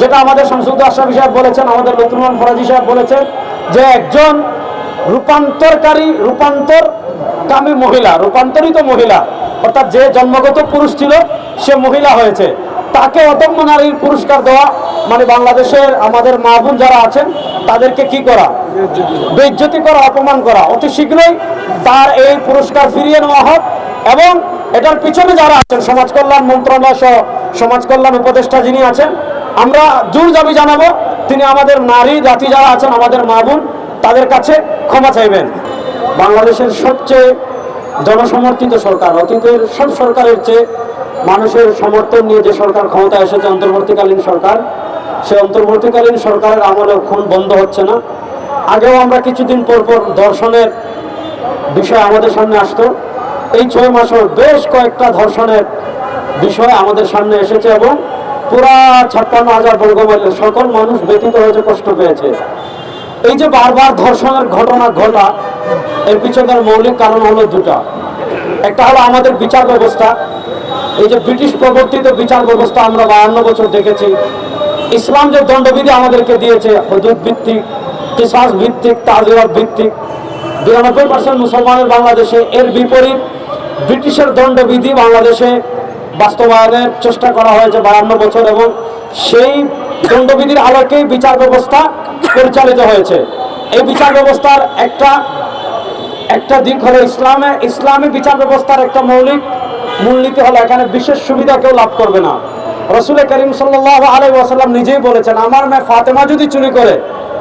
যেটা আমাদের শামসুদ্দ আশরাফি সাহেব বলেছেন, আমাদের লতুরমান ফরাজি সাহেব বলেছেন যে একজন রূপান্তরকারী, রূপান্তর কামী মহিলা, রূপান্তরিত মহিলা, অর্থাৎ যে জন্মগত পুরুষ ছিল, সে মহিলা হয়েছে। তাকে অদম্য নারীর পুরস্কার দেওয়া মানে বাংলাদেশের আমাদের মা বোন যারা আছেন, তাদেরকে কি করা? বেজ্জতি করা, অপমান করা। অতি শীঘ্রই তার এই পুরস্কার ফিরিয়ে নেওয়া হোক এবং এটার পিছনে যারা আছেন, সমাজ কল্যাণ মন্ত্রণালয় সহ সমাজ কল্যাণ উপদেষ্টা যিনি আছেন আমরা জোর দাবি জানাব, তিনি আমাদের নারী, জাতি যারা আছেন, আমাদের মা বোন, তাদের কাছে ক্ষমা চাইবেন। বাংলাদেশের সবচেয়ে জনসমর্থিত সরকার, অতীতের সব সরকারের চেয়ে মানুষের সমর্থন নিয়ে যে সরকার ক্ষমতা এসেছে, অন্তর্বর্তীকালীন সরকার, সে অন্তর্বর্তীকালীন সরকারের আমলে খুন বন্ধ হচ্ছে না। আগেও আমরা কিছুদিন পর পর দর্শনের বিষয় আমাদের সামনে আসতো। এই ছয় মাসের বেশ কয়েকটা ধর্ষণের বিষয় আমাদের সামনে এসেছে এবং পুরা ছাপ্পান্ন হাজার বর্গমাইলের সকল মানুষ ব্যতীত হয়েছে কষ্ট পেয়েছে। এই যে বারবার ধর্ষণের ঘটনা ঘটা, এর পিছনের মৌলিক কারণ হলো দুটা। একটা হলো আমাদের বিচার ব্যবস্থা। এই যে ব্রিটিশ প্রবর্তিত বিচার ব্যবস্থা আমরা বায়ান্ন বছর দেখেছি। ইসলাম যে দণ্ডবিধি আমাদেরকে দিয়েছে, হদুদ ভিত্তিক, কিসাস ভিত্তিক তাজিরাত ভিত্তিক, বিরানব্বই পার্সেন্ট মুসলমানের বাংলাদেশে, এর বিপরীত ব্রিটিশের দণ্ডবিধি বাংলাদেশে বাস্তবায়নের চেষ্টা করা হয়েছে বায়ান্ন বছর এবং সেই দণ্ডবিধির আলোকেই বিচার ব্যবস্থা পরিচালিত হয়েছে। এই বিচার ব্যবস্থার একটা একটা দিক হলো ইসলামে, ইসলামী বিচার ব্যবস্থার একটা মৌলিক মূলনীতি হলো এখানে বিশেষ সুবিধা কেউ লাভ করবে না। রসুল করিম সাল্লাহ আলাই ওয়াসাল্লাম নিজেই বলেছেন, আমার মেয়ে ফাতেমা যদি চুরি করে,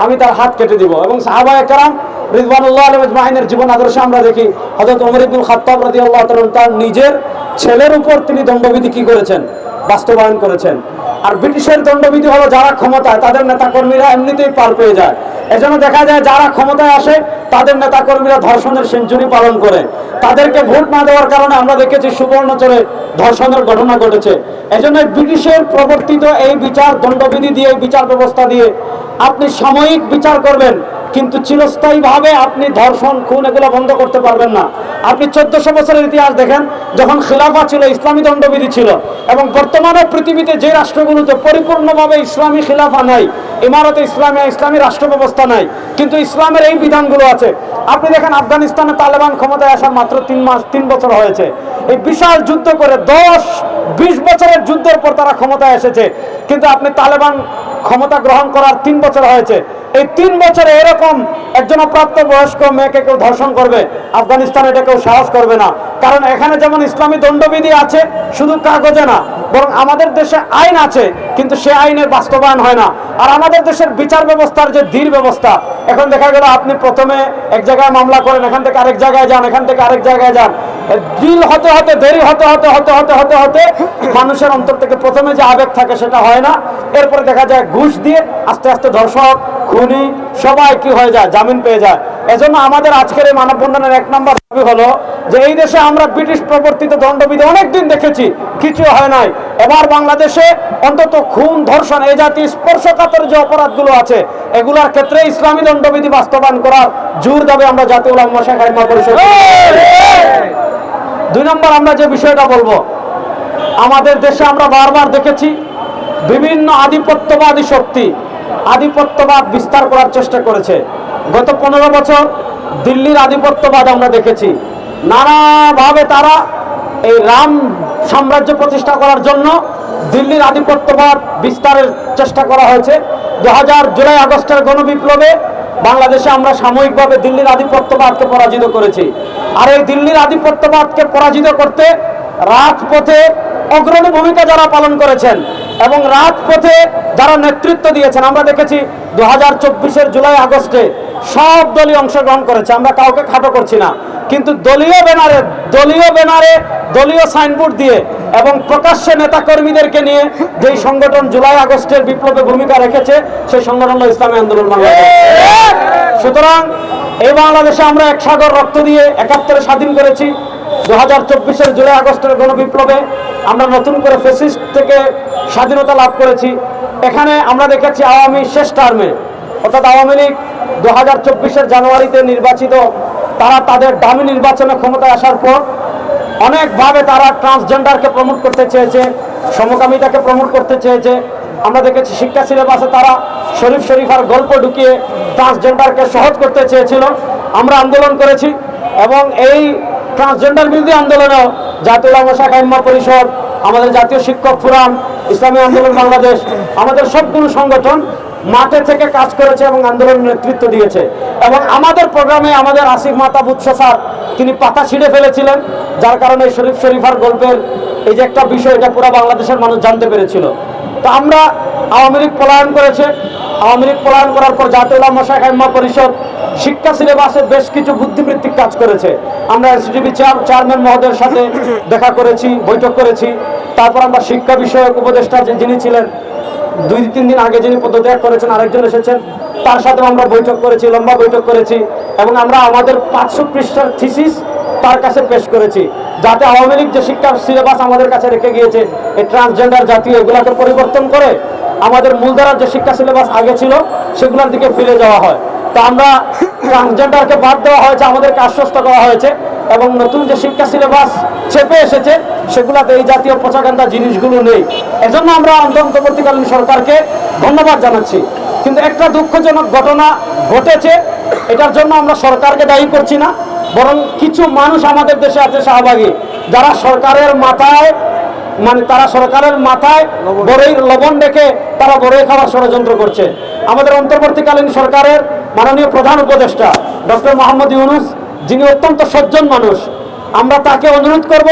আমি তার হাত কেটে দিব। এবং সাহাবা একরাম রিজওয়ানুল্লাহ জীবন আদর্শে আমরা দেখি হজরত ওমর ইবনুল খাত্তাব রাদি আল্লাহ তার নিজের ছেলের উপর তিনি দণ্ডবিধি কি করেছেন? বাস্তবায়ন করেছেন। আর ব্রিটিশের দণ্ডবিধি হলো যারা ক্ষমতায়, তাদের নেতাকর্মীরা এমনিতেই পার পেয়ে যায়। এজন্য দেখা যায় যারা ক্ষমতায় আসে, তাদের নেতাকর্মীরা ধর্ষণের সেঞ্চুরি পালন করে। তাদেরকে ভোট না দেওয়ার কারণে আমরা দেখেছি সুবর্ণচরে ধর্ষণের ঘটনা ঘটেছে। এজন্য ব্রিটিশের প্রবর্তিত এই বিচার, দণ্ডবিধি দিয়ে, বিচার ব্যবস্থা দিয়ে আপনি সাময়িক বিচার করবেন কিন্তু চিরস্থায়ীভাবে আপনি ধর্ষণ, খুন এগুলো বন্ধ করতে পারবেন না। আপনি চোদ্দশো বছরের ইতিহাস দেখেন, যখন খিলাফা ছিল, ইসলামী দণ্ডবিধি ছিল, এবং বর্তমানে পৃথিবীতে যে রাষ্ট্রগুলোতে পরিপূর্ণভাবে ইসলামী খিলাফা নাই, ইমারতে ইসলামী ইসলামী রাষ্ট্র ব্যবস্থা নাই, কিন্তু ইসলামের এই বিধানগুলো আছে। আপনি দেখেন, আফগানিস্তানে তালেবান ক্ষমতায় আসার মাত্র তিন মাস, তিন বছর হয়েছে। এই বিশাল যুদ্ধ করে দশ, বিশ বছরের যুদ্ধের পর তারা ক্ষমতায় এসেছে। কিন্তু আপনি তালেবান ক্ষমতা গ্রহণ করার তিন বছর হয়েছে। এই তিন বছরে এরকম একজন প্রাপ্ত বয়স্ক মেয়েকে কেউ ধর্ষণ করবে, আফগানিস্তানে এটা কেউ সাহস করবে না। কারণ এখানে যেমন ইসলামী দণ্ডবিধি আছে, শুধু কাগজে না, বরং আমাদের দেশে আইন আছে, কিন্তু সে আইনের বাস্তবায়ন হয় না। আর আমাদের দেশের বিচার ব্যবস্থার যে ধীর ব্যবস্থা, এখন দেখা গেল আপনি প্রথমে এক জায়গায় মামলা করেন, এখান থেকে আরেক জায়গায় যান, এখান থেকে আরেক জায়গায় যান। ডিল হতে হতে, দেরি হতে হতে হতে হতে হতে হতে মানুষের অন্তর থেকে প্রথমে যে আবেগ থাকে সেটা হয় না। এরপরে দেখা যায় ঘুষ দিয়ে আস্তে আস্তে ধর্ষক খুনি সবাই কি হয়ে যায়, জামিন পেয়ে যায়। এজন্য আমাদের আজকের এই মানববন্ধনের এক নম্বর দাবি হলো যে এই দেশে আমরা ব্রিটিশ প্রবর্তিত দণ্ডবিধি অনেক দিন দেখেছি কিছু হয় নাই। এবার বাংলাদেশে অন্তত খুন, ধর্ষণ, এই জাতি স্পর্শকাতর যে অপরাধগুলো আছে, এগুলোর ক্ষেত্রে ইসলামী দণ্ডবিধি বাস্তবায়ন করার জোর দাবি আমরা জাতীয় উলামা শাখা ইমাম পরিষদ দুই নম্বর আমরা যে বিষয়টা বলব, আমাদের দেশে আমরা বারবার দেখেছি, বিভিন্ন আধিপত্যবাদী শক্তি আধিপত্যবাদ বিস্তার করার চেষ্টা করেছে। গত পনেরো বছর দিল্লির আধিপত্যবাদ আমরা দেখেছি। নানাভাবে তারা এই রাম সাম্রাজ্য প্রতিষ্ঠা করার জন্য দিল্লির আধিপত্যবাদ বিস্তারের চেষ্টা করা হয়েছে। দু হাজার জুলাই আগস্টের গণবিপ্লবে বাংলাদেশে আমরা সাময়িকভাবে দিল্লির আধিপত্যবাদকে পরাজিত করেছি। আর এই দিল্লির আধিপত্যবাদকে পরাজিত করতে রাজপথে অগ্রণী ভূমিকা যারা পালন করেছেন এবং রাজপথে যারা নেতৃত্ব দিয়েছেন, আমরা দেখেছি দু হাজার চব্বিশের জুলাই আগস্টে সব দলীয় অংশগ্রহণ করেছে, আমরা কাউকে খাটো করছি না। কিন্তু দলীয় ব্যানারে দলীয় ব্যানারে দলীয় সাইনবোর্ড দিয়ে এবং প্রকাশ্যে নেতা কর্মীদেরকে নিয়ে যেই সংগঠন জুলাই আগস্টের বিপ্লবে ভূমিকা রেখেছে, সেই সংগঠন হলো ইসলামী আন্দোলন বাংলাদেশ। সুতরাং এই বাংলাদেশে আমরা এক সাগর রক্ত দিয়ে একাত্তরে স্বাধীন করেছি। দু হাজার চব্বিশের জুলাই আগস্টের গণবিপ্লবে আমরা নতুন করে ফেসিস্ট থেকে স্বাধীনতা লাভ করেছি। এখানে আমরা দেখেছি আওয়ামী শেষ টার্মে, অর্থাৎ আওয়ামী লীগ দু হাজার চব্বিশের জানুয়ারিতে নির্বাচিত, তারা তাদের দামি নির্বাচনে ক্ষমতায় আসার পর অনেকভাবে তারা ট্রান্সজেন্ডারকে প্রমোট করতে চেয়েছে, সমকামিতাকে প্রমোট করতে চেয়েছে। আমরা দেখেছি শিক্ষা সিলেবাসে তারা শরীফ শরীফার গল্প ঢুকিয়ে ট্রান্সজেন্ডারকে সহজ করতে চেয়েছিল। আমরা আন্দোলন করেছি এবং এই ট্রান্সজেন্ডার বিরোধী আন্দোলনেও জাতীয় উলামা শাখা ইম্মা পরিষদ, আমাদের জাতীয় শিক্ষক ফোরাম, ইসলামী আন্দোলন বাংলাদেশ, আমাদের সবগুলো সংগঠন মাঠে থেকে কাজ করেছে এবং আন্দোলনের নেতৃত্ব দিয়েছে। এবং আমাদের প্রোগ্রামে আমাদের আসিফ মাতা উৎস স্যার, তিনি পাতা ছিঁড়ে ফেলেছিলেন, যার কারণে শরীফ শরীফার গল্পের এই যে একটা বিষয়, এটা পুরো বাংলাদেশের মানুষ জানতে পেরেছিল। তো আমরা আওয়ামী লীগ পলায়ন করেছে আওয়ামী লীগ পলায়ন করার পর জাতীয় উলামা শাখা ইম্মা পরিষদ শিক্ষা সিলেবাসে বেশ কিছু বুদ্ধিবৃত্তিক কাজ করেছে। আমরা এসডিবি চেয়ারম্যান মহোদয়ের সাথে দেখা করেছি, বৈঠক করেছি। তারপর আমরা শিক্ষা বিষয়ক উপদেষ্টা যিনি ছিলেন, দুই তিন দিন আগে যিনি পদত্যাগ করেছেন, আরেকজন এসেছেন, তার সাথে আমরা বৈঠক করেছি, লম্বা বৈঠক করেছি এবং আমরা আমাদের পাঁচশো পৃষ্ঠার থিসিস তার কাছে পেশ করেছি। যাতে আওয়ামী লীগ যে শিক্ষার সিলেবাস আমাদের কাছে রেখে গিয়েছে, এই ট্রান্সজেন্ডার জাতীয় এগুলাকে পরিবর্তন করে আমাদের মূলধারার যে শিক্ষা সিলেবাস আগে ছিল, সেগুলোর দিকে ফিরে যাওয়া হয়। তো আমরা ট্রান্সজেন্ডারকে বাদ দেওয়া হয়েছে, আমাদেরকে আশ্বস্ত করা হয়েছে এবং নতুন যে শিক্ষা সিলেবাস চেপে এসেছে, সেগুলাতে এই জাতীয় পচাকান্দা জিনিসগুলো নেই। এজন্য আমরা অন্তর্বর্তীকালীন সরকারকে ধন্যবাদ জানাচ্ছি। কিন্তু একটা দুঃখজনক ঘটনা ঘটেছে, এটার জন্য আমরা সরকারকে দায়ী করছি না। বরং কিছু মানুষ আমাদের দেশে আছে শাহবাগী যারা সরকারের মাথায় মানে তারা সরকারের মাথায় বড়ই লবণ রেখে তারা বড়ই খাওয়ার ষড়যন্ত্র করছে। আমাদের অন্তর্বর্তীকালীন সরকারের মাননীয় প্রধান উপদেষ্টা ডক্টর মোহাম্মদ ইউনুস যিনি অত্যন্ত সজ্জন মানুষ আমরা তাকে অনুরোধ করব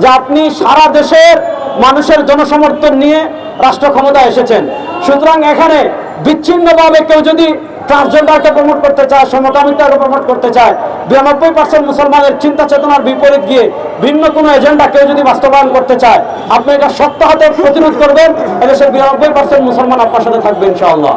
যে আপনি সারা দেশের মানুষের জনসমর্থন নিয়ে রাষ্ট্র ক্ষমতায় এসেছেন। সুতরাং এখানে বিচ্ছিন্নভাবে কেউ যদি ট্রান্সজেন্ডারকে প্রমোট করতে চায় সমকামিতাকে প্রমোট করতে চায়। বিরানব্বই পার্সেন্ট মুসলমানের চিন্তা চেতনার বিপরীত গিয়ে ভিন্ন কোনো এজেন্ডা কেউ যদি বাস্তবায়ন করতে চায়, আপনি এটা শক্ত হাতে প্রতিরোধ করবেন, এদেশের বিরানব্বই পার্সেন্ট মুসলমান আপনার সাথে থাকবে, ইনশাআল্লাহ।